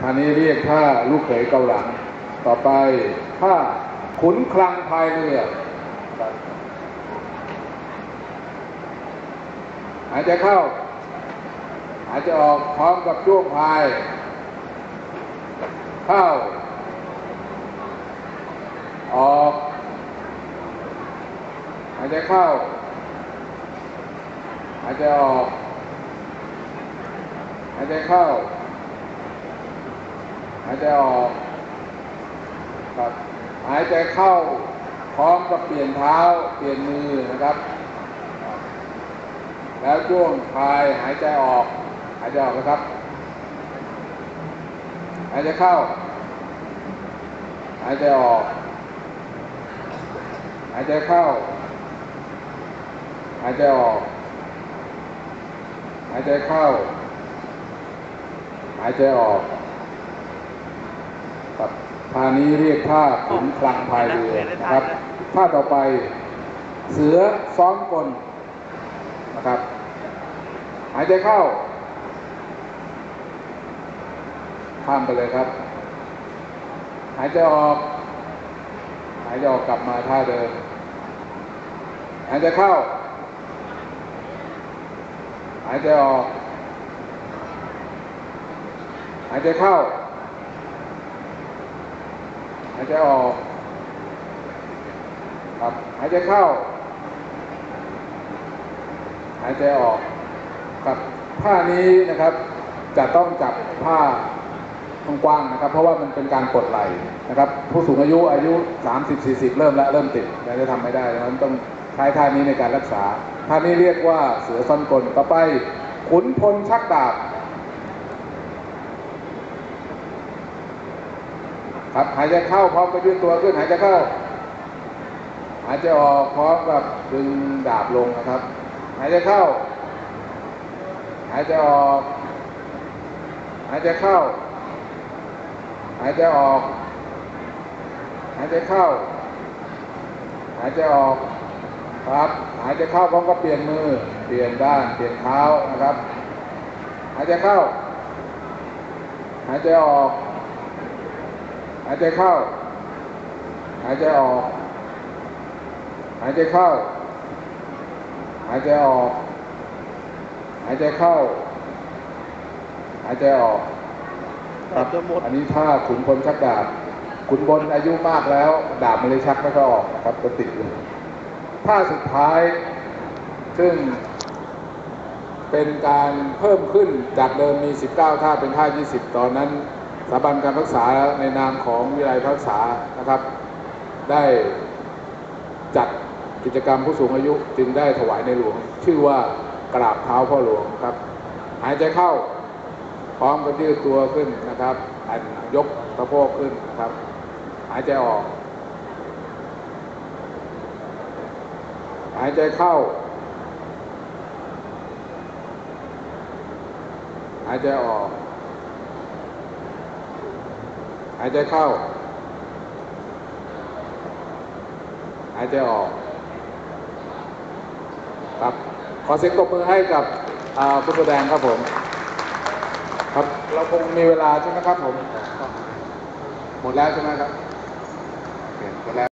ท่านี้เรียกท่าลูกเขยเกาหลัง ต่อไปท่าขุนคลังพายเรือ หายใจเข้า หายใจออกพร้อมกับจ้วงพาย เข้า ออก หายใจเข้า หายใจออก หายใจเข้าายใจออกครับหายใจเข้าพร้อมกับเปลี่ยนเท้าเปลี่ยนมือนะครับ แล้วช่วงคลายหายใจออก หายใจออกนะครับ หายใจเข้า หายใจออก หายใจเข้า หายใจออก หายใจเข้า หายใจออก ครับท่านี้เรียกท่าขุนคลังพายเรือนะครับท่าต่อไปเสือซ้อนกลนะครับ หายใจเข้าข้ามไปเลยครับ หายใจออก หายใจออกกลับมาท่าเดิม หายใจเข้า หายใจออก หายใจเข้า หายใจออกครับหายใจเข้า หายใจออกครับผ้านี้นะครับจะต้องจับผ้ากว้างๆนะครับ เพราะว่ามันเป็นการกดไหลนะครับ ผู้สูงอายุอายุ 30-40 เริ่มแล้วเริ่มติดแต่จะทำไม่ได้ดังนั้นต้องใช้ท่านี้ในการรักษาท่านี้เรียกว่าเสือซ่อนกลต่อไปขุนพลชักดาบ ครับหายใจเข้าพร้อมกับยืดตัวขึ้นหายใจเข้า หายใจออกพร้อมกับดึงดาบลงนะครับ หายใจเข้า หายใจออก หายใจเข้า หายใจออก หายใจเข้า หายใจออกครับหายใจเข้าพร้อมกับเปลี่ยนมือ เปลี่ยนด้านเปลี่ยนเท้านะครับ หายใจเข้า หายใจออก หายใจเข้า หายใจออก หายใจเข้า หายใจออก หายใจเข้า หายใจออกครับจะหมดอันนี้ถ้าขุนพลชักดาบขุนพลอายุมากแล้ว ดาบมันเลยชักไม่ค่อยออกนะครับก็ติดอยู่ท่าสุดท้าย ซึ่งเป็นการเพิ่มขึ้นจากเดิมมี 19 ท่าเป็นท่า 20 ตอนนั้น สถาบันการรักษาในนามของวิทยาลัยรักษานะครับ ได้จัดกิจกรรมผู้สูงอายุจึงได้ถวายในหลวง ชื่อว่ากราบเท้าพ่อหลวงครับ หายใจเข้า พร้อมกับยืดตัวขึ้นนะครับอันยกสะโพกขึ้นนะครับ หายใจออก หายใจเข้า หายใจออก หายใจเข้า หายใจออก ครับ ขอเสียงตบมือให้กับผู้แสดงครับผม ครับ เราคงมีเวลาใช่ไหมครับผม หมดแล้วใช่ไหมครับหมดแล้ว